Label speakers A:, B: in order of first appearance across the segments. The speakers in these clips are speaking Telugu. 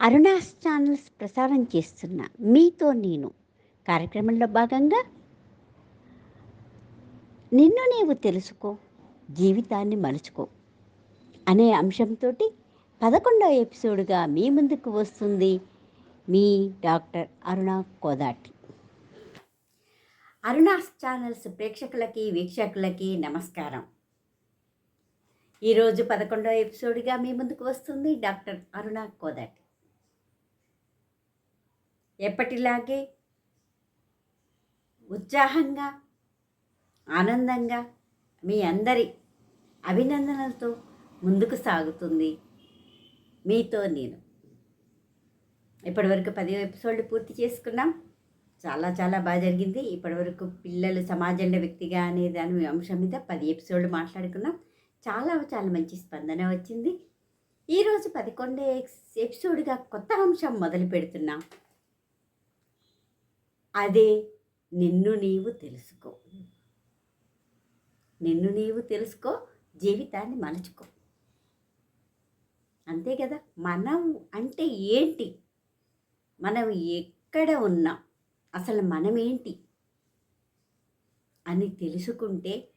A: అరుణాస్ ఛానల్స్ ప్రసారం చేస్తున్న మీతో నేను కార్యక్రమంలో భాగంగా నిన్ను నీవు తెలుసుకో జీవితాన్ని మలుచుకో అనే అంశంతో పదకొండవ ఎపిసోడ్గా మీ ముందుకు వస్తుంది మీ డాక్టర్ అరుణ కోదాటి. అరుణాస్ ఛానల్స్ ప్రేక్షకులకి వీక్షకులకి నమస్కారం. ఈరోజు పదకొండవ ఎపిసోడ్గా మీ ముందుకు వస్తుంది డాక్టర్ అరుణ కోదాటి. ఎప్పటిలాగే ఉత్సాహంగా ఆనందంగా మీ అందరి అభినందనలతో ముందుకు సాగుతుంది. మీతో నేను ఇప్పటివరకు పది ఎపిసోడ్లు పూర్తి చేసుకున్నాం. చాలా చాలా బాగా జరిగింది. ఇప్పటివరకు పిల్లలు సమాజంలో వ్యక్తిగా అనే దాని అంశం మీద పది ఎపిసోడ్లు మాట్లాడుకున్నాం. చాలా చాలా మంచి స్పందన వచ్చింది. ఈరోజు పదకొండే ఎపిసోడ్గా కొత్త అంశం మొదలు పెడుతున్నాం. అదే నిన్ను నీవు తెలుసుకో. నిన్ను నీవు తెలుసుకో జీవితాన్ని మలుచుకో. అంతే కదా? మనం అంటే ఏంటి? మనం ఎక్కడ ఉన్నాం అసలు మనమేంటి అని తెలుసుకుంటే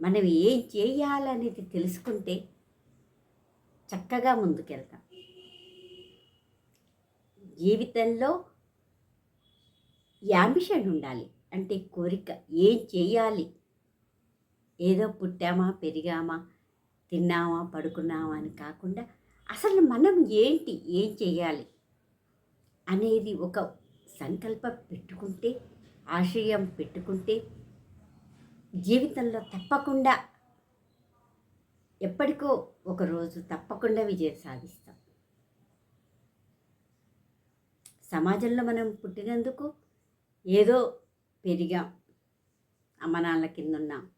A: మనం ఏం చేయాలనేది తెలుసుకుంటే చక్కగా ముందుకెళ్తాం. జీవితంలో యాంబిషన్ ఉండాలి. అంటే కోరిక ఏం చేయాలి ఏదో పుట్టామా పెరిగామా తిన్నామా పడుకున్నామా అని కాకుండా అసలు మనం ఏంటి ఏం చేయాలి అనేది ఒక సంకల్పం పెట్టుకుంటే ఆశయం పెట్టుకుంటే జీవితంలో తప్పకుండా ఎప్పటికో ఒకరోజు తప్పకుండా విజయం సాధిస్తాం. సమాజంలో మనం పుట్టినందుకు ఏదో పెరిగాం. అమ్మ నాన్నల కింద ఉన్నాం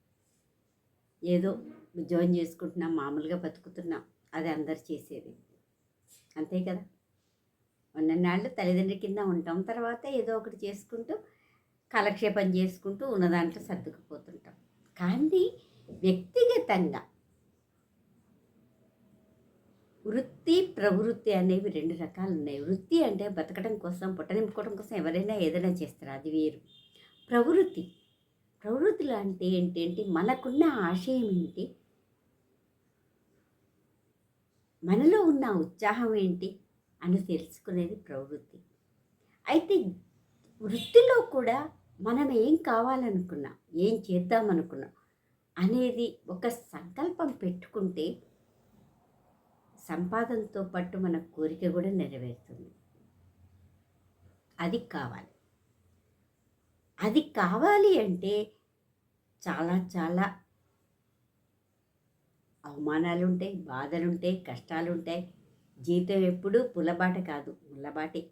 A: ఏదో ఉద్యోగం చేసుకుంటున్నాం మామూలుగా బతుకుతున్నాం. అది అందరు చేసేది. అంతే కదా? ఉన్ననాళ్ళు తల్లిదండ్రుల కింద ఉంటాం. తర్వాత ఏదో ఒకటి చేసుకుంటూ కాలక్షేపం చేసుకుంటూ ఉన్న దాంట్లో సర్దుకుపోతుంటాం. కానీ వ్యక్తిగతంగా వృత్తి ప్రవృత్తి అనేవి రెండు రకాలు ఉన్నాయి వృత్తి అంటే బతకడం కోసం పుట్ట నింపుకోవడం కోసం ఎవరైనా ఏదైనా చేస్తారు. అది వేరు. ప్రవృత్తి. ప్రవృత్తులు అంటే ఏంటంటే మనకున్న ఆశయం ఏంటి? మనలో ఉన్న ఉత్సాహం ఏంటి? అని తెలుసుకునేది ప్రవృత్తి. అయితే వృత్తిలో కూడా మనం ఏం కావాలనుకున్నాం ఏం చేద్దామనుకున్నాం అనేది ఒక సంకల్పం పెట్టుకుంటే సంపాదనతో పాటు మన కోరిక కూడా నెరవేరుతుంది. అది కావాలి. అది కావాలి అంటే చాలా చాలా అవమానాలు ఉంటాయి బాధలు ఉంటాయి కష్టాలు ఉంటాయి జీవితం ఎప్పుడూ పుల్లబాట కాదు ముల్లబాటే.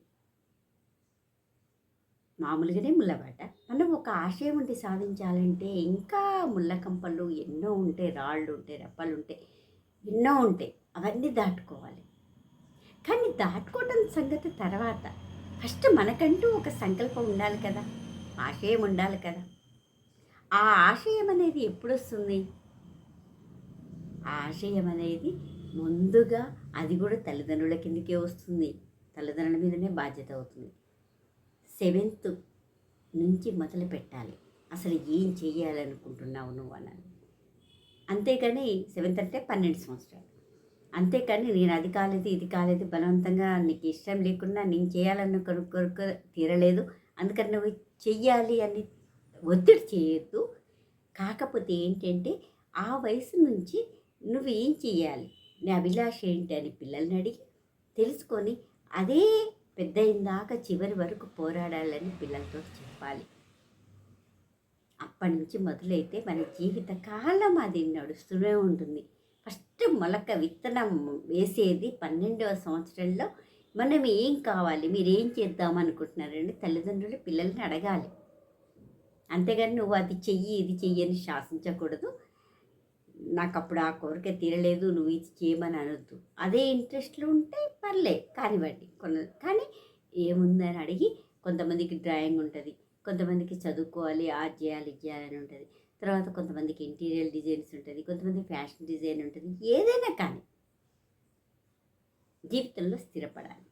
A: మామూలుగానే ముల్లబాట. మనం ఒక ఆశయం ఉండి సాధించాలంటే ఇంకా ముళ్ళకంపలు ఎన్నో ఉంటాయి రాళ్ళు ఉంటాయి రప్పలు ఉంటాయి ఎన్నో ఉంటాయి. అవన్నీ దాటుకోవాలి. కానీ దాటుకోవడం సంగతి తర్వాత. ఫస్ట్ మనకంటూ ఒక సంకల్పం ఉండాలి కదా. ఆశయం ఉండాలి కదా. ఆ ఆశయం అనేది ఎప్పుడు వస్తుంది ఆ ఆశయం అనేది ముందుగా అది కూడా తల్లిదండ్రుల కిందకే వస్తుంది. తల్లిదండ్రుల మీదనే బాధ్యత అవుతుంది. సెవెంత్ నుంచి మొదలు పెట్టాలి. అసలు ఏం చేయాలనుకుంటున్నావు నువ్వు అన్నది అంతేకాని సెవెంత్ అంటే పన్నెండు సంవత్సరాలు. అంతేకాని నేను అది కాలేదు ఇది కాలేదు బలవంతంగా నీకు ఇష్టం లేకుండా నేను చేయాలన్న కొరకు తీరలేదు. అందుకని నువ్వు చెయ్యాలి అని ఒత్తిడి చేయొద్దు. కాకపోతే ఏంటంటే ఆ వయసు నుంచి నువ్వు ఏం చేయాలి నీ అభిలాష ఏంటి అని పిల్లల్ని అడిగి తెలుసుకొని అదే పెద్ద ఇందాక చివరి వరకు పోరాడాలని పిల్లలతో చెప్పాలి. అప్పటి నుంచి మొదలైతే మన జీవిత కాలం అది నడుస్తూనే ఉంటుంది. ఫస్ట్ మొలక విత్తనం వేసేది పన్నెండవ సంవత్సరంలో. మనం ఏం కావాలి? మీరు ఏం చేద్దాం అనుకుంటున్నారండి? తల్లిదండ్రులు పిల్లల్ని అడగాలి. అంతేగాని నువ్వు అది చెయ్యి ఇది చెయ్యి అని శాసించకూడదు. నాకు అప్పుడు ఆ కోరిక తీరలేదు నువ్వు ఇది చేయమని అనొద్దు. అదే ఇంట్రెస్ట్లు ఉంటే పర్లే కానివ్వండి. కొన్ని కానీ ఏముందని అడిగి కొంతమందికి డ్రాయింగ్ ఉంటుంది కొంతమందికి చదువుకోవాలి ఆ చేయాలి ఇది చేయాలని ఉంటుంది. తర్వాత కొంతమందికి ఇంటీరియర్ డిజైన్స్ ఉంటుంది కొంతమంది ఫ్యాషన్ డిజైన్ ఉంటుంది ఏదైనా కానీ జీవితంలో స్థిరపడాలి.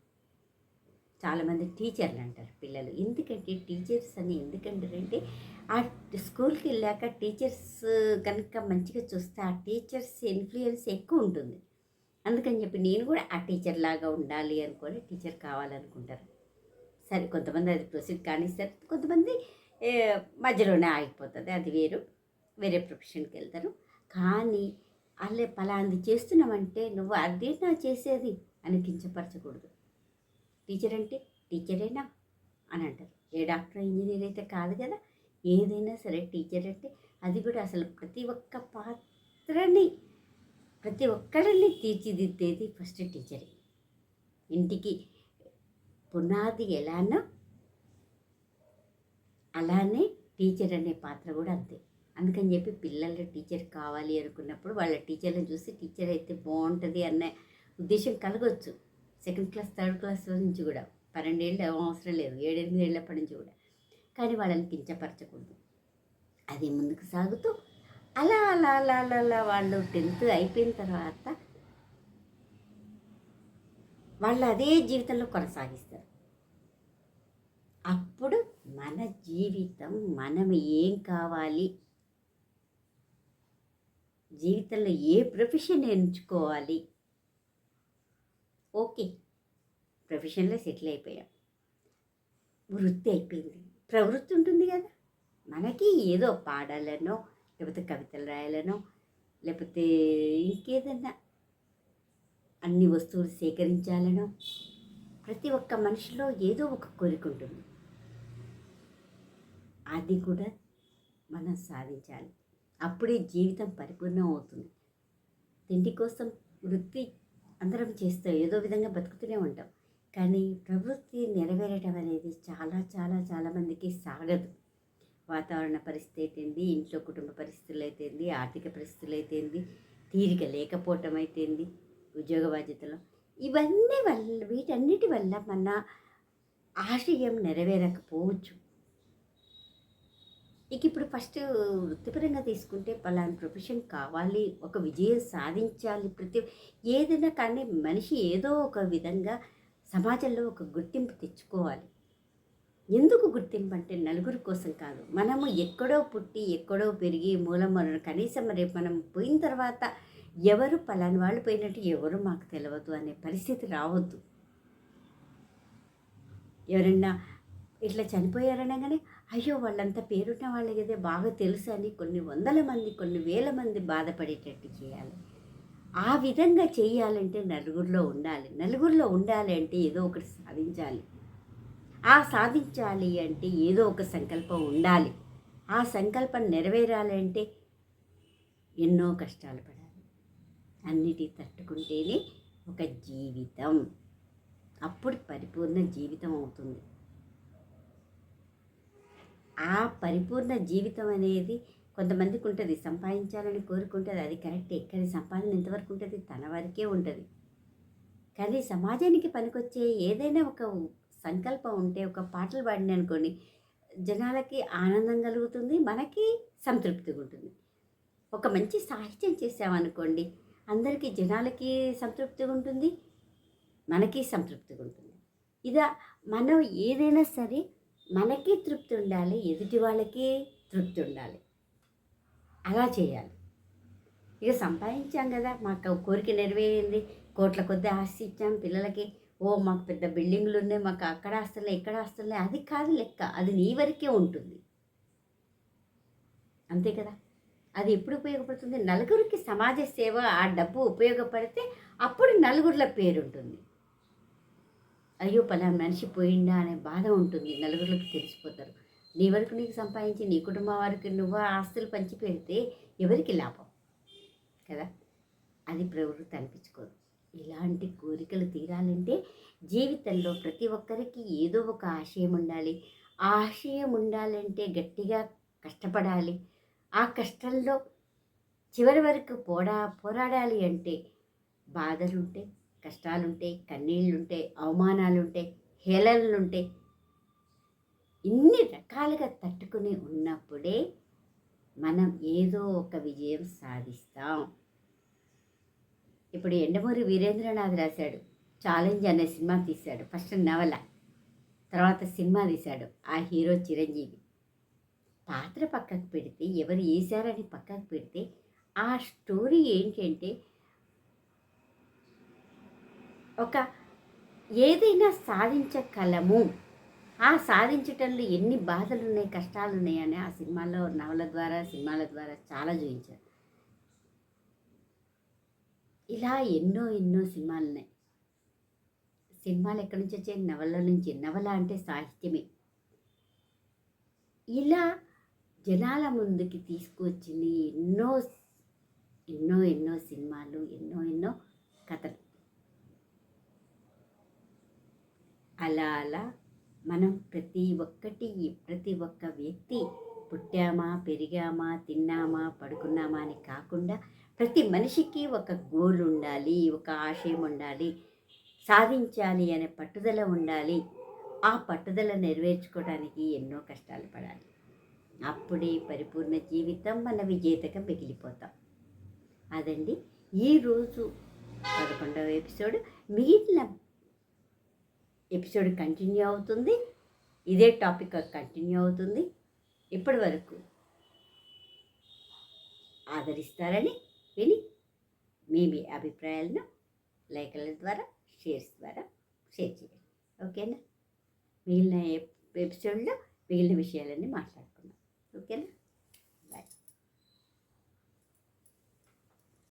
A: చాలామంది టీచర్లు అంటారు పిల్లలు ఎందుకంటే టీచర్స్ అని ఎందుకంటారంటే ఆ స్కూల్కి వెళ్ళాక టీచర్స్ కనుక మంచిగా చూస్తే ఆ టీచర్స్ ఇన్ఫ్లుయెన్స్ ఎక్కువ ఉంటుంది. అందుకని చెప్పి నేను కూడా ఆ టీచర్ లాగా ఉండాలి అనుకొని టీచర్ కావాలనుకుంటారు. సరే కొంతమంది అది ప్రొసీడ్ కానిస్తారు కొంతమంది మధ్యలోనే ఆగిపోతుంది అది వేరు. వేరే ప్రొఫెషన్కి వెళ్తారు. కానీ వాళ్ళే పలాంది చేస్తున్నామంటే నువ్వు అదేనా చేసేది అని కించపరచకూడదు టీచర్ అంటే టీచరేనా? అని అంటారు. ఏ డాక్టర్ ఇంజనీర్ అయితే కాదు కదా? ఏదైనా సరే టీచర్ అంటే అది కూడా అసలు ప్రతి ఒక్క పాత్రని ప్రతి ఒక్కరిని తీర్చిదిద్దేది ఫస్ట్ టీచరే. ఇంటికి పునాది ఎలానో అలానే టీచర్ అనే పాత్ర కూడా అంతే. అందుకని చెప్పి పిల్లలు టీచర్ కావాలి అనుకున్నప్పుడు వాళ్ళ టీచర్ని చూసి టీచర్ అయితే బాగుంటుంది అన్న ఉద్దేశం కలగవచ్చు సెకండ్ క్లాస్ థర్డ్ క్లాస్ నుంచి కూడా. పన్నెండేళ్ళు అవసరం లేదు. ఏడెనిమిది ఏళ్ళప్పటి నుంచి కూడా. కానీ వాళ్ళని కించపరచకూడదు. అది ముందుకు సాగుతూ అలా అలా అలా అలా అలా వాళ్ళు టెన్త్ అయిపోయిన తర్వాత వాళ్ళు అదే జీవితంలో కొనసాగిస్తారు. అప్పుడు మన జీవితం మనం ఏం కావాలి జీవితంలో ఏ ప్రొఫెషన్ ఎంచుకోవాలి? ఓకే. ప్రొఫెషన్లో సెటిల్ అయిపోయాం. వృత్తి అయిపోయింది. ప్రవృత్తి ఉంటుంది కదా. మనకి ఏదో పాడాలనో లేకపోతే కవితలు రాయాలనో లేకపోతే ఇంకేదన్నా అన్ని వస్తువులు సేకరించాలనో ప్రతి ఒక్క మనిషిలో ఏదో ఒక కోరిక ఉంటుంది. అది కూడా మనం సాధించాలి. అప్పుడే జీవితం పరిపూర్ణం అవుతుంది. తిండి కోసం వృత్తి అందరం చేస్తే ఏదో విధంగా బతుకుతూనే ఉంటాం. కానీ ప్రవృత్తి నెరవేరటం అనేది చాలా చాలా చాలామందికి సాగదు. వాతావరణ పరిస్థితి అయితేంది ఇంట్లో కుటుంబ పరిస్థితులు అయితేంది ఆర్థిక పరిస్థితులు అయితేంది తీరిక లేకపోవటం అయితేంది ఉద్యోగ బాధ్యతలు. ఇవన్నీ వల్ల వీటన్నిటి వల్ల మన ఆశయం నెరవేరకపోవచ్చు. ఇక ఇప్పుడు ఫస్ట్ వృత్తిపరంగా తీసుకుంటే పలానా ప్రొఫెషన్ కావాలి ఒక విజయం సాధించాలి ప్రతి ఏదైనా కానీ మనిషి ఏదో ఒక విధంగా సమాజంలో ఒక గుర్తింపు తెచ్చుకోవాలి. ఎందుకు గుర్తింపు అంటే నలుగురి కోసం కాదు. మనము ఎక్కడో పుట్టి ఎక్కడో పెరిగి మూలం కనీసం రేపు మనం పోయిన తర్వాత ఎవరు పలాని వాళ్ళు పోయినట్టు ఎవరు మాకు తెలియదు అనే పరిస్థితి రావద్దు. ఎవరన్నా ఇట్లా చనిపోయారనగానే అయ్యో వాళ్ళంతా పేరున్న వాళ్ళకి కదా బాగా తెలుసు అని కొన్ని వందల మంది కొన్ని వేల మంది బాధపడేటట్టు చేయాలి. ఆ విధంగా చేయాలంటే నలుగురిలో ఉండాలి. నలుగురిలో ఉండాలి అంటే ఏదో ఒకటి సాధించాలి. ఆ సాధించాలి అంటే ఏదో ఒక సంకల్పం ఉండాలి. ఆ సంకల్పం నెరవేరాలి అంటే ఎన్నో కష్టాలు పడాలి. అన్నిటి తట్టుకుంటేనే ఒక జీవితం. అప్పుడు పరిపూర్ణ జీవితం అవుతుంది. ఆ పరిపూర్ణ జీవితం అనేది కొంతమందికి ఉంటుంది. సంపాదించాలని కోరుకుంటుంది అది కరెక్టే. కానీ సంపాదన ఎంతవరకు ఉంటుంది? తన వరకే ఉంటుంది. కానీ సమాజానికి పనికొచ్చే ఏదైనా ఒక సంకల్పం ఉంటే ఒక పాటలు పాడిన అనుకోండి జనాలకి ఆనందం కలుగుతుంది మనకి సంతృప్తిగా ఉంటుంది. ఒక మంచి సాహిత్యం చేసామనుకోండి అందరికీ జనాలకి సంతృప్తిగా ఉంటుంది మనకి సంతృప్తిగా ఉంటుంది. ఇదా మనం ఏదైనా సరే మనకి తృప్తి ఉండాలి ఎదుటి వాళ్ళకి తృప్తి ఉండాలి. అలా చేయాలి. ఇక సంపాదించాం కదా మాకు కోరిక నెరవేరింది. కోట్ల కొద్ది ఆస్తి ఇచ్చాం పిల్లలకి. ఓ మాకు పెద్ద బిల్డింగ్లు ఉన్నాయి మాకు అక్కడ ఆస్తులే ఇక్కడ ఆస్తులే అది కాదు లెక్క అది నీ వరకే ఉంటుంది. అంతే కదా? అది ఎప్పుడు ఉపయోగపడుతుంది? నలుగురికి సమాజ సేవ ఆ డబ్బు ఉపయోగపడితే అప్పుడు నలుగురిలో పేరు ఉంటుంది అయ్యో పలా మనిషి పోయిందా అనే బాధ ఉంటుంది. నలుగురికి తెలిసిపోతారు. నీ వరకు నీకు సంపాదించి నీ కుటుంబం వారికి నువ్వు ఆస్తులు పంచి పెడితే ఎవరికి లాభం? కదా? అది ప్రవృత్తి అనిపించుకోదు. ఇలాంటి కోరికలు తీరాలంటే జీవితంలో ప్రతి ఒక్కరికి ఏదో ఒక ఆశయం ఉండాలి. ఆ ఆశయం ఉండాలంటే గట్టిగా కష్టపడాలి. ఆ కష్టంలో చివరి వరకు పోడా పోరాడాలి అంటే బాధలుంటాయి. కష్టాలుంటాయి కన్నీళ్ళుంటాయి అవమానాలుంటాయి హేళనలుంటాయి ఇన్ని రకాలుగా తట్టుకుని ఉన్నప్పుడే మనం ఏదో ఒక విజయం సాధిస్తాం. ఇప్పుడు ఎండమూరి వీరేంద్రనాథ్ రాశాడు ఛాలెంజ్ అనే సినిమా తీశాడు ఫస్ట్ నవల తర్వాత సినిమా తీశాడు ఆ హీరో చిరంజీవి. పాత్ర పక్కకు పెడితే ఎవరు వేశారని పక్కకు పెడితే ఆ స్టోరీ ఏంటంటే ఒక ఏదైనా సాధించగలము. ఆ సాధించటంలో ఎన్ని బాధలు ఉన్నాయి కష్టాలు ఉన్నాయని ఆ సినిమాలో నవల ద్వారా సినిమాల ద్వారా చాలా చూపించారు. ఇలా ఎన్నో ఎన్నో సినిమాలు ఉన్నాయి సినిమాలు ఎక్కడి నుంచి వచ్చాయి? నవల నుంచి. నవల అంటే సాహిత్యమే. ఇలా జనాల ముందుకి తీసుకొచ్చిన ఎన్నో ఎన్నో ఎన్నో సినిమాలు ఎన్నో ఎన్నో కథలు. అలా అలా మనం ప్రతి ఒక్కటి ప్రతి ఒక్క వ్యక్తి పుట్టామా పెరిగామా తిన్నామా పడుకున్నామా అని కాకుండా ప్రతి మనిషికి ఒక గోల్ ఉండాలి ఒక ఆశయం ఉండాలి సాధించాలి అనే పట్టుదల ఉండాలి. ఆ పట్టుదల నెరవేర్చుకోవడానికి ఎన్నో కష్టాలు పడాలి. అప్పుడే పరిపూర్ణ జీవితం మన విజేతగా మిగిలిపోతాం. అదండి. ఈరోజు పదకొండవ ఎపిసోడ్. మిగిలిన ఎపిసోడ్ కంటిన్యూ అవుతుంది. ఇదే టాపిక్ కంటిన్యూ అవుతుంది. ఇప్పటి వరకు ఆదరిస్తారని విని మీ మీ అభిప్రాయాలను లేఖల ద్వారా షేర్స్ ద్వారా షేర్ చేయండి. ఓకేనా? మిగిలిన ఎపిసోడ్లో మిగిలిన విషయాలన్నీ మాట్లాడుకుందాం. ఓకేనా?